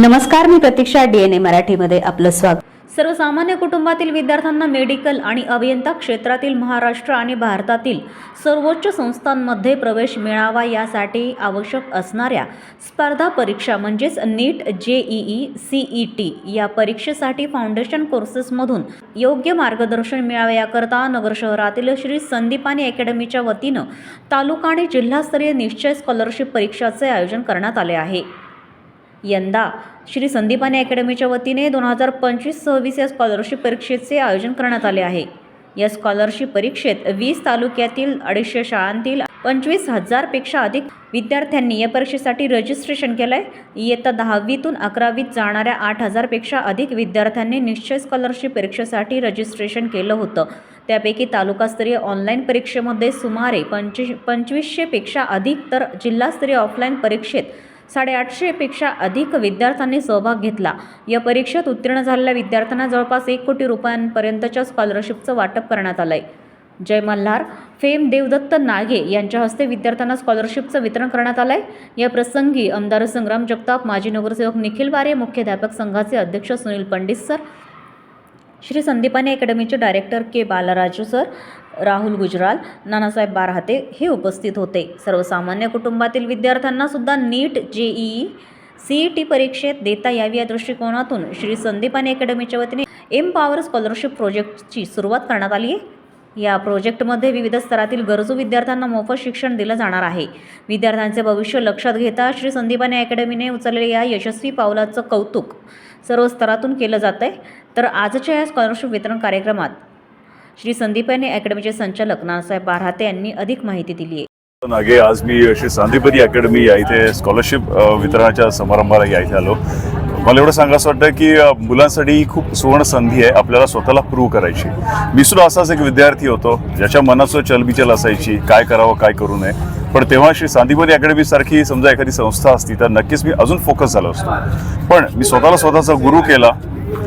नमस्कार मी प्रतीक्षा डीएनए मराठीमध्ये आपलं स्वागत. सर्वसामान्य कुटुंबातील विद्यार्थ्यांना मेडिकल आणि अभियंता क्षेत्रातील महाराष्ट्र आणि भारतातील सर्वोच्च संस्थांमध्ये प्रवेश मिळावा यासाठी आवश्यक असणाऱ्या स्पर्धा परीक्षा म्हणजेच नीट जेईई सीई टी या परीक्षेसाठी फाउंडेशन कोर्सेसमधून योग्य मार्गदर्शन मिळावे याकरता नगर शहरातील श्री संदीपानी अकॅडमीच्या वतीनं तालुका आणि जिल्हास्तरीय निश्चय स्कॉलरशिप परीक्षाचे आयोजन करण्यात आले आहे. यंदा. श्री संदीपाने अकॅडमीच्या वतीने दोन हजार पंचवीस सव्वीस या स्कॉलरशिप परीक्षेचे आयोजन करण्यात आले आहे. या स्कॉलरशिप परीक्षेत वीस तालुक्यातील अडीचशे शाळांतील पंचवीस हजारपेक्षा अधिक विद्यार्थ्यांनी या परीक्षेसाठी रजिस्ट्रेशन केलं आहे इयत्ता दहावीतून अकरावीत जाणाऱ्या आठ हजारपेक्षा अधिक विद्यार्थ्यांनी निश्चय स्कॉलरशिप परीक्षेसाठी रजिस्ट्रेशन केलं होतं. त्यापैकी तालुकास्तरीय ऑनलाईन परीक्षेमध्ये सुमारे पंचवीस पंचवीसशेपेक्षा अधिक तर जिल्हास्तरीय ऑफलाईन परीक्षेत साडेआठशेपेक्षा अधिक विद्यार्थ्यांनी सहभाग घेतला. या परीक्षेत उत्तीर्ण झालेल्या विद्यार्थ्यांना जवळपास एक कोटी रुपयांपर्यंतच्या स्कॉलरशिपचं वाटप करण्यात आलं आहे जय मल्हार फेम देवदत्त नागे यांच्या हस्ते विद्यार्थ्यांना स्कॉलरशिपचं वितरण करण्यात आलं आहे या प्रसंगी आमदार संग्राम जगताप माजी नगरसेवक निखिल बारे मुख्याध्यापक संघाचे अध्यक्ष Sunil Pandit sir Shri Sandipani अकॅडमीचे director K Balraju sir Rahul Gujral Nanasaheb Barhate हे उपस्थित होते. सर्वसामान्य कुटुंबातील विद्यार्थ्यांना सुद्धा NEET JEE C E T परीक्षेत देता यावी या दृष्टिकोनातून श्री संदीपानी अकॅडमीच्या वतीने एम पॉवर स्कॉलरशिप प्रोजेक्टची सुरुवात करण्यात आली आहे. या प्रोजेक्टमध्ये विविध स्तरातील गरजू विद्यार्थ्यांना मोफत शिक्षण दिलं जाणार आहे. विद्यार्थ्यांचे भविष्य लक्षात घेता श्री संदीपानी अकॅडमीने उचललेल्या या यशस्वी पावलाचं कौतुक सर्व स्तरातून केलं जात आहे तर आजच्या या स्कॉलरशिप वितरण कार्यक्रमात श्री संदीपानी अकॅडमीचे संचालक नानासाहेब बारहाते यांनी अधिक माहिती दिली आहे. नागे आज मी श्री सांदीपती अकॅडमी या इथे स्कॉलरशिप वितरणाच्या समारंभाला या इथे आलो. मला एवढं सांगायचं वाटतं की मुलांसाठी ही खूप सुवर्ण संधी आहे आपल्याला स्वतःला प्रूव्ह करायची. मी सुद्धा असाच एक विद्यार्थी होतो ज्याच्या मनाचं चलबिचल असायची काय करावं काय करू नये. पण तेव्हा श्री सांदीपती अकॅडमी सारखी समजा एखादी संस्था असती तर नक्कीच मी अजून फोकस झालो असतो. पण मी स्वतःला स्वतःचा गुरु केला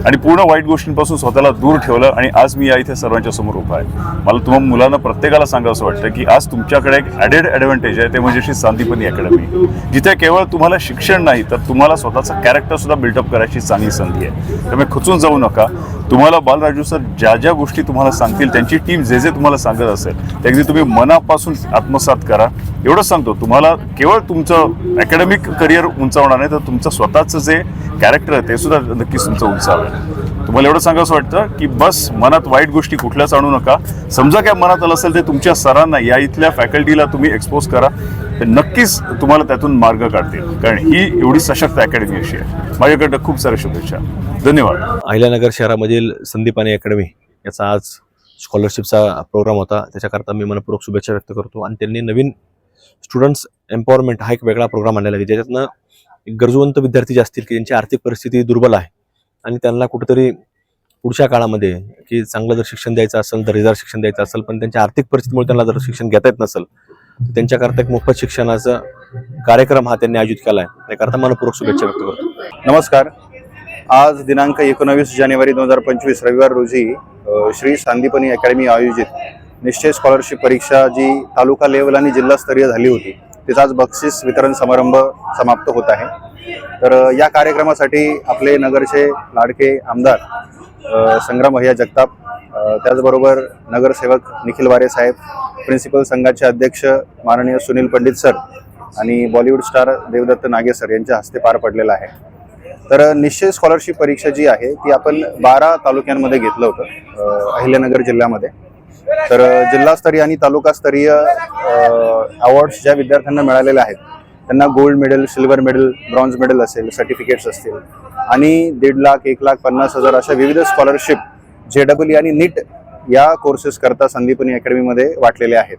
आणि पूर्ण वाईट गोष्टींपासून स्वतःला दूर ठेवलं आणि आज मी या इथे सर्वांच्या समोर उभा आहे. मला तुम्हाला मुलांना प्रत्येकाला सांगावं वाटतं की आज तुमच्याकडे एक ॲडेड ॲडव्हान्टेज आहे ते म्हणजे श्री सांदीपनी अकॅडमी जिथे केवळ तुम्हाला शिक्षण नाही तर तुम्हाला स्वतःचं कॅरेक्टर सुद्धा बिल्डअप करायची चांगली संधी आहे. त्यामुळे खचून जाऊ नका. तुम्हाला बालराजू सर ज्या ज्या गोष्टी तुम्हाला सांगतील त्यांची टीम जे जे तुम्हाला सांगत असेल ते अगदी तुम्ही मनापासून आत्मसात करा. एवढंच सांगतो तुम्हाला केवळ तुमचं अकॅडमिक करिअर उंचावणार नाही तर तुमचं स्वतःचं जे कॅरेक्टर आहे ते सुद्धा नक्कीच तुमचं उंचावेल. तुम्हाला एवढं सांगावं वाटतं की बस मनात वाईट गोष्टी कुठल्याच आणू नका. समजा काय मनात आलं असेल ते तुमच्या सरांना या इथल्या फॅकल्टीला तुम्ही एक्सपोज करा. तर नक्कीच तुम्हाला त्यातून मार्ग काढतील. कारण ही एवढी सशक्त अकॅडमी अशी आहे. माझ्याकडनं खूप साऱ्या शुभेच्छा. धन्यवाद. अहिल्यानगर शहरामधील संदीपाने अकॅडमी याचा आज स्कॉलरशिपचा प्रोग्राम होता. त्याच्याकरता मी मनपूर्वक शुभेच्छा व्यक्त करतो. आणि त्यांनी नवीन स्टुडंट्स एम्पॉवरमेंट हा एक वेगळा प्रोग्राम आणलेला आहे. ज्याच्यातनं एक गरजवंत विद्यार्थी जे असतील की ज्यांची आर्थिक परिस्थिती दुर्बल आहे आणि त्यांना कुठेतरी पुढच्या काळामध्ये की चांगलं जर शिक्षण द्यायचं असेल दर्जेदार शिक्षण द्यायचं असेल पण त्यांच्या आर्थिक परिस्थितीमुळे त्यांना जर शिक्षण घेता येत नसेल तर त्यांच्याकरता एक मोफत शिक्षणाचा कार्यक्रम हा त्यांनी आयोजित केला आहे. त्याकरता मनपूर्वक शुभेच्छा व्यक्त करतो. नमस्कार. आज दिनांक एकोणावीस जानेवारी दोन हजार पंचवीस रविवार रोजी श्री सांदीपनी अकॅडमी आयोजित निश्चय स्कॉलरशिप परीक्षा जी तालुका लेवल आणि जिल्हास्तरीय झाली होती तिचा आज बक्षीस वितरण समारंभ समाप्त होत आहे. तर या कार्यक्रमासाठी आपले नगरचे लाडके आमदार संग्राम भैया जगताप त्याचबरोबर नगरसेवक निखिल वारे साहेब प्रिन्सिपल संघाचे अध्यक्ष माननीय सुनील पंडित सर आणि बॉलिवूड स्टार देवदत्त नागे सर यांच्या हस्ते पार पडलेला आहे. तर निश्चय स्कॉलरशिप परीक्षा जी आहे ती आपण बारा तालुक्यांमध्ये घेतलं होतं अहिल्यानगर जिल्ह्यामध्ये. तर जिल्हास्तरीय आणि तालुकास्तरीय अवॉर्ड्स ज्या विद्यार्थ्यांना मिळालेले आहेत त्यांना gold medal silver medal bronze medal असेल सर्टिफिकेट्स असतील आणि दीड लाख एक लाख पन्नास हजार अशा विविध स्कॉलरशिप जे डबल आणि नीट या कोर्सेस करता संदीपनी अकॅडमीमध्ये वाटलेले आहेत.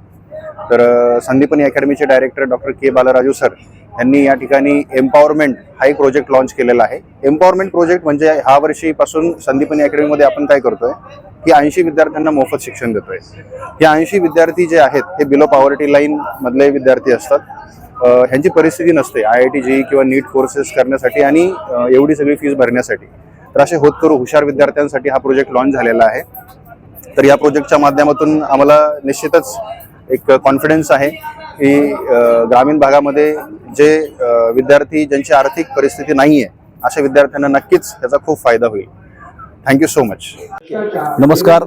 तर Sandipani अकॅडमीचे director doctor K Balraju sir यांनी या ठिकाणी एम्पॉवरमेंट हा एक प्रोजेक्ट लॉन्च केलेला आहे. एम्पॉवरमेंट प्रोजेक्ट म्हणजे ह्या वर्षीपासून संदीपनी अकॅडमीमध्ये आपण काय करतोय की ऐंशी विद्यार्थ्यांना मोफत शिक्षण देतोय. हे ऐंशी विद्यार्थी जे आहेत हे बिलो पॉवर्टी लाईन मधले विद्यार्थी असतात. ह्यांची परिस्थिती नसते आय आय टी जी किंवा नीट कोर्सेस करण्यासाठी आणि एवढी सगळी फीज भरण्यासाठी. तर असे होतकरू हुशार विद्यार्थ्यांसाठी हा प्रोजेक्ट लॉन्च झालेला आहे. तर या प्रोजेक्टच्या माध्यमातून आम्हाला निश्चितच एक कॉन्फिडन्स आहे की ग्रामीण भागामध्ये जे विद्यार्थी ज्यांची आर्थिक परिस्थिती नाही आहे अशा विद्यार्थ्यांना नक्कीच त्याचा खूप फायदा होईल. थँक्यू सो मच नमस्कार.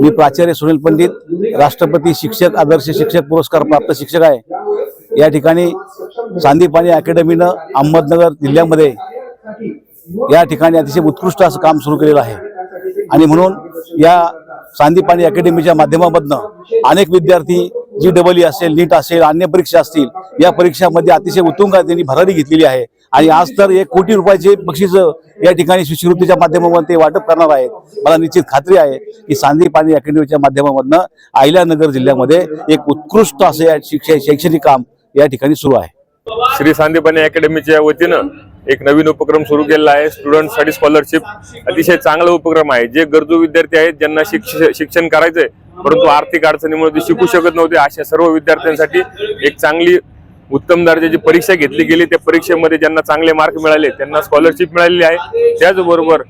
मी प्राचार्य सुनील पंडित राष्ट्रपती शिक्षक आदर्श शिक्षक पुरस्कार प्राप्त शिक्षक आहे. या ठिकाणी सांदीपाणी अकॅडमीनं अहमदनगर जिल्ह्यामध्ये या ठिकाणी अतिशय उत्कृष्ट असं काम सुरू केलेलं आहे. आणि म्हणून या सांदीपाणी अकॅडमीच्या माध्यमामधनं अनेक विद्यार्थी जी डबल ई e असेल नीट असेल अन्य परीक्षा असतील या परीक्षामध्ये अतिशय उत्तुंगात त्यांनी भरारी घेतलेली आहे. आणि आज तर एक कोटी रुपयाचे बक्षीस या ठिकाणी शिष्यवृत्तीच्या माध्यमामधून ते वाटप करणार आहेत. मला निश्चित खात्री आहे की सांदीपाणी अकॅडमीच्या माध्यमामधनं अहिल्यानगर जिल्ह्यामध्ये एक उत्कृष्ट असं या शिक्षा शैक्षणिक काम या ठिकाणी सुरू आहे. श्री सांदीपाणी अकॅडमीच्या वतीनं एक नवीन उपक्रम सुरू केलेला आहे. स्टुडंटसाठी स्कॉलरशिप अतिशय चांगला उपक्रम आहे. जे गरजू विद्यार्थी आहेत ज्यांना शिक्ष शिक्षण करायचंय परंतु आर्थिक अडचणीमुळे ते शिकू शकत नव्हते. अशा सर्व विद्यार्थ्यांसाठी एक चांगली उत्तम दर्जाची परीक्षा घेतली गेली. त्या परीक्षेमध्ये ज्यांना चांगले मार्क मिळाले त्यांना स्कॉलरशिप मिळालेली आहे. त्याचबरोबर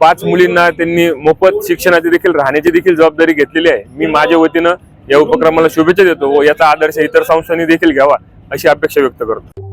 पाच मुलींना त्यांनी मोफत शिक्षणाची देखील राहण्याची देखील जबाबदारी घेतलेली आहे. मी माझ्या वतीनं या उपक्रमाला शुभेच्छा देतो व याचा आदर्श इतर संस्थांनी देखील घ्यावा अशी अपेक्षा व्यक्त करतो.